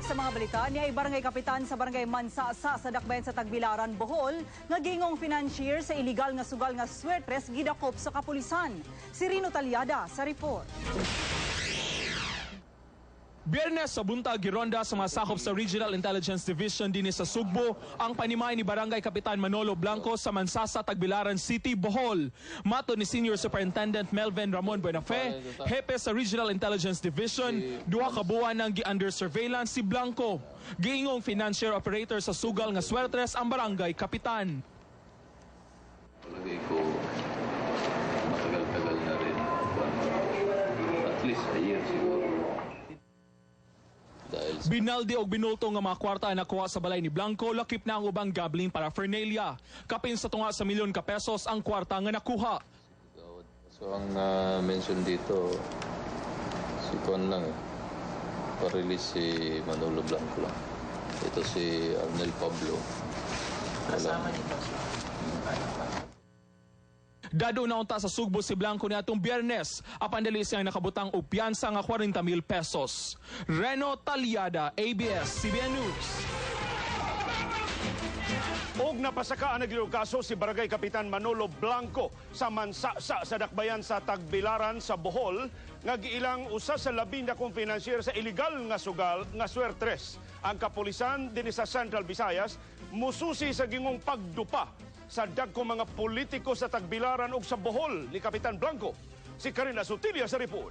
Balik sa mga balita, niya ay barangay kapitan sa barangay Mansasa sa Dakbayan sa Tagbilaran, Bohol, nga gingong financier sa iligal nga sugal nga swertres gidakop sa kapulisan. Si Rino Talyada sa report. Biyernes sa buntag gironda sa mga sakop sa Regional Intelligence Division dinhi sa Sugbo ang panimay ni Barangay Kapitan Manolo Blanco sa Mansasa, Tagbilaran City, Bohol. Mato ni Senior Superintendent Melvin Ramon Buenafe, hepe sa Regional Intelligence Division, duha ka buwan nang gi-under surveillance si Blanco. Giingong financier operator sa sugal nga swertres ang Barangay Kapitan. Palagay ko, matagal-tagal na rin. At least a year siguro. Dahil sa Binaldi og binulto nga mga kwarta na nakuha sa balay ni Blanco, lakip na ang ubang gambling paraphernalia. Kapin sa tunga sa milyon ka pesos ang kwarta nga nakuha. So ang ah, mention dito, si Con lang eh. Pa-release si Manolo Blanco lang. Ito si Arnel Pablo. Kasama nito. Dado na unta sa Sugbo si Blanco niatong Biyernes. Apan dali siyang nakabutang og piyansa nga 40 mil pesos. Reno Talyada, ABS-CBN News. Og napasaka ang kaso si Barangay Kapitan Manolo Blanco sa Mansasa sa Dakbayan sa Tagbilaran sa Bohol nga giilang usa sa labi na kong financier sa illegal nga sugal nga swertres. Ang kapulisan dinhi sa Central Visayas mususi sa gingong pagdupa sa dagkong mga politiko sa Tagbilaran ug sa Bohol ni Kapitan Blanco. Si Karina Sutilia sa report.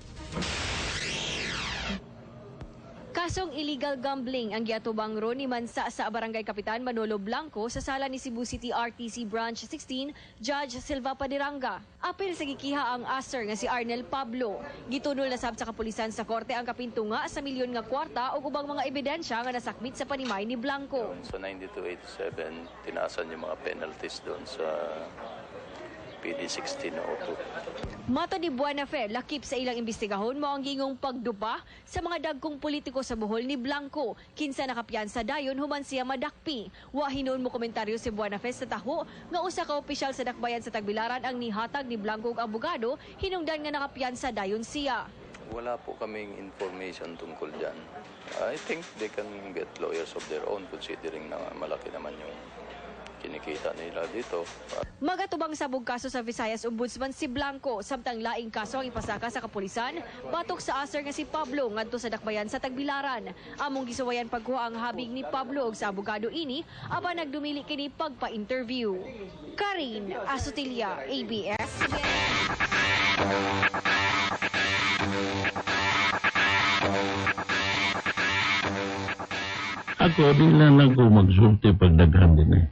Kasong illegal gambling ang giatubang ro ni Mansa sa Barangay Kapitan Manolo Blanco sa sala ni Cebu City RTC Branch 16, Judge Silva Padiranga. Apil sa gikiha ang aser nga si Arnel Pablo. Gitunol na sab sa kapulisan sa korte ang kapintunga sa milyon nga kwarta ug ubang mga ebidensya nga nasakmit sa panimay ni Blanco. Sa 9287, tinaasan yung mga penalties doon sa PD 16 na auto. Mato ni Buenafe, lakip sa ilang imbestigahon mo ang gingong pagdupa sa mga dagkong politiko sa buhol ni Blanco. Kinsa nakapiyansa dayon human siya madakpi. Wa hinon mo komentaryo si Buenafe sa taho nga usa ka opisyal sa dakbayan sa Tagbilaran ang nihatag ni Blanco og abogado hinungdan nga nakapiyansa dayon siya. Wala po kaming information tungkol dyan. I think they can get lawyers of their own considering na malaki naman yung kinikita nila dito. Magatubang sabog kaso sa Visayas Ombudsman si Blanco samtang laing kaso ang ipasaka sa kapulisan batok sa aser nga si Pablo ngadto sa dakbayan sa Tagbilaran. Among gisuwayan pagkuha ang habig ni Pablo og sa abogado ini apan nagdumili kini pagpa-interview. Karin Asutilia, ABS. Ako, di lang lang ko magsulti pag daghan din eh.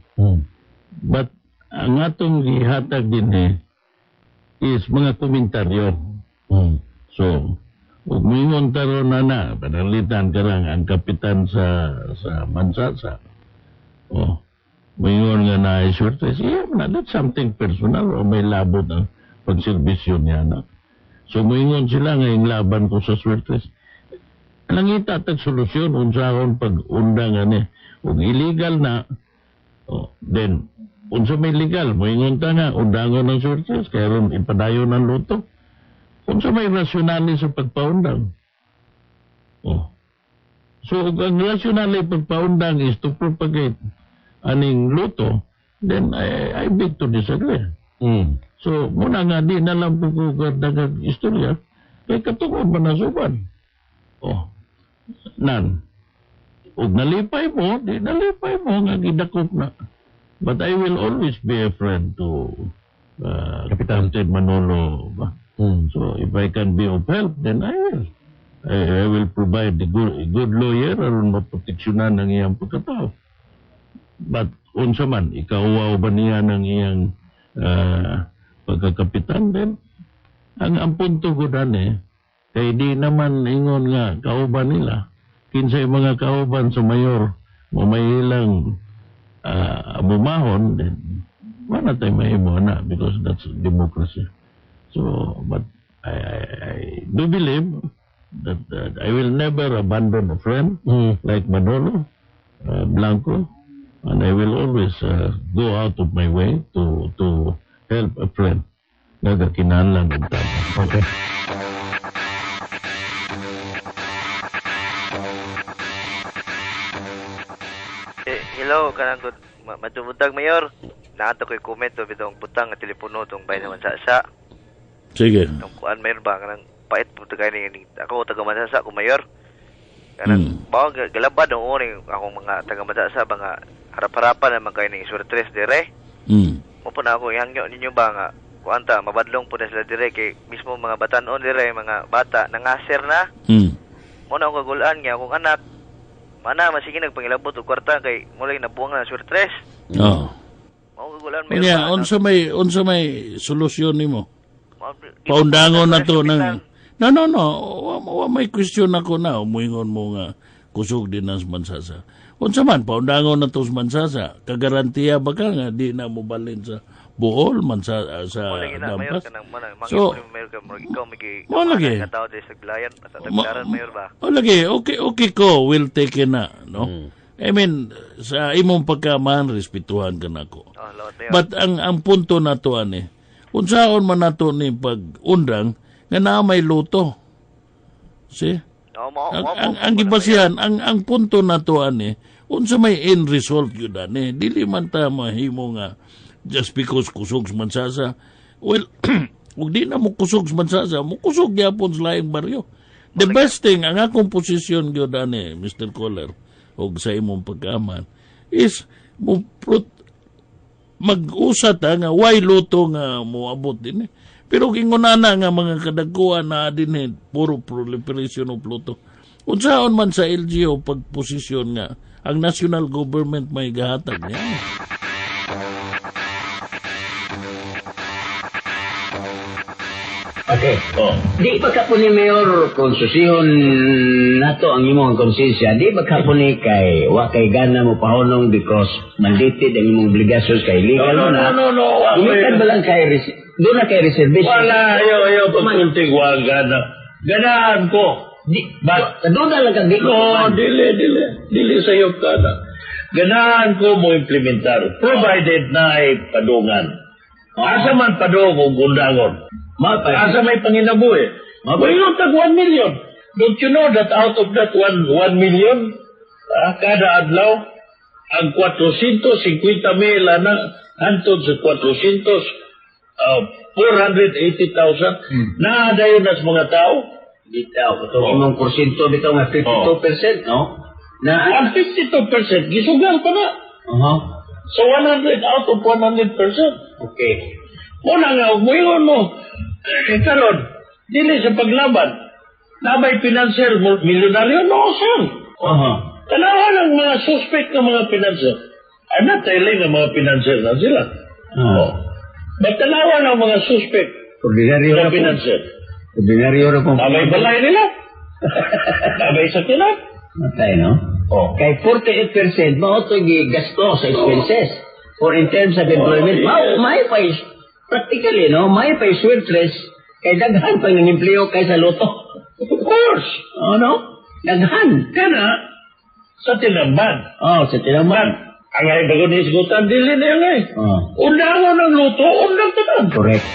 But ang atong gihatag din eh, is mga komentaryo. So, ug mingon taro na na, panalitan ka lang ang kapitan sa sa Mansasa. Oh, mingon nga na isurte siya, na that's something personal o may labot ang pagserbisyo niya na. So, mingon sila ngayong laban ko sa swertes. Langita tag solusyon unsa akong pag-undangan eh. Ug illegal na, oh, then, unsa may legal, moingon ta nga, undangon ng sources, kaya ron ipadayo ng luto. Unsa may rasyonali sa pagpaundang. Oh. So, ug ang rasyonali pagpaundang is to propagate aning luto, then I, I beg to disagree. So, muna nga, di na lang po ko dagang istorya, kay katungod man na suban. Oh, nan. Ug nalipay mo, di nalipay mo nga gidakop na. But I will always be a friend to uh, Captain Manolo. ba? So if I can be of help, then I will. I, I will provide the good, a good lawyer aron maproteksyonan ang iyang pagkatao. But unsa man, ikaw ba niya ng iyang uh, pagkakapitan din? Ang, ang punto ko dan eh, kay di naman ingon nga kauban nila. Kinsay mga kauban sa mayor, mamayilang uh, bumahon, then wala tayo mahimo na because that's democracy. So, but I, I, I do believe that, that I will never abandon a friend like Manolo uh, Blanco, and I will always uh, go out of my way to to help a friend. Nagakinahanglan ng tama. Okay. Hello, kanang ko ma- madumudag mayor. Naato ko'y comment to bitong butang nga telepono tong bayan naman sa sa. Sige. Tong kuan mayor ba kanang pait po tagay ni ako taga Mansasa ko mayor. Kanang Hmm. bawa ga- galabad ang uning akong mga taga Mansasa ba nga harap-harapan naman kayo ning surtres dire. Mm. Mo po na ako ihangyo ninyo ba nga kuanta mabadlong po na sila dire kay mismo mga batanon dire mga bata nangaser na. Mm. Mo na ako kagulaan nga akong anak. Mana masige nagpangilabot og kwarta kay mulay nabuang na surtres. Oh. Mao kagulaan mayor Unya, unsa may unsa may solusyon nimo? Paundangon na to ng No, no, no. Wa, wa may question ako na. Umuingon mo nga kusog din ng mansasa. Unsa man, paundangon na to sa mansasa. Kagarantiya ba ka nga di na mo balin sa Bohol, mansa, sa Mo lagi na mayor Dampas? So- mo migi. Mo lagi. Sa sa lagi, okay, okay ko, will take it na, no? I mean, sa imong pagkamahan, respetuhan ka na ko. Oh. But ang ang punto na to ani, unsaon man nato ni pag-undang nga naa may luto. See? Oh, mo Ang, ang, ang gibasihan, ang, ang punto na to ani, unsa may end result yun ani, dili man ta mahimo nga just because kusog sa mansasa. Well, ug di na mo kusog sa mansasa, mo kusog gyapon sa laing baryo. The best thing, ang akong posisyon gyud ani, Mr. Collar, og sa imong pagkaman, is mo mag-usa ta nga why luto nga moabot din eh. Pero kingunana nga mga kadagkuan na din puro proliferation of luto. Unsaon man sa LGO pagposisyon nga ang national government may gahatag niya. Okay. Oh. Di ba ka po ni Mayor kung susihon nato ang imong konsensya, di ba ka po ni kay wa kay gana mo pahunong because mandated ang imong obligations kay legal No, no, na. no, no, no. Umikan ba lang kay doon na kay reservation. Wala, ayo, ayo, pagkunting gana. Ganahan ko. Di, ba, doon na lang kag di ko. No, dili, dili. Dili sa iyo kada. Ganahan ko mo implementar. Provided na ay padungan. Asa man padung o gundangon. Asa may panginabuhi. Mayroon tag 1 million. Don't you know that out of that 1, 1 million, ah, kada adlaw, ang 450 mil na hantod sa 400, ah, 480,000, na dayon na sa mga tao. Bitaw, ito imong porsyento bitaw nga 52%, no? Na, Ang 52%, gisugal pa na. uh So 100 out of 100%. Okay. Muna nga, umuyon mo. Eh, karon, dili sa paglaban. Nabay financier mo, milyonaryo, no, sir. Aha. Tanawan ang mga suspect ng mga financier. I'm not telling ng mga financier na sila. Ah. But tanawan ang mga suspect Ordinaryo ng na po. financier. Ordinaryo na po. Nabay balay nila. Nabay sa kinat. Matay, no? Oh. Kay 48% mao to gasto sa expenses. For in terms of employment, Oh, yes. may pa is practically no, may pa is sweltres kay daghan pa ng empleo kaysa loto. Of course. Oh no? Daghan. Kana, sa tinamban. Oh, sa Man, tinaman. ang ay bago ni isgutan, dili na yan eh. Oh, Undangon ng luto, undang tanan. correct.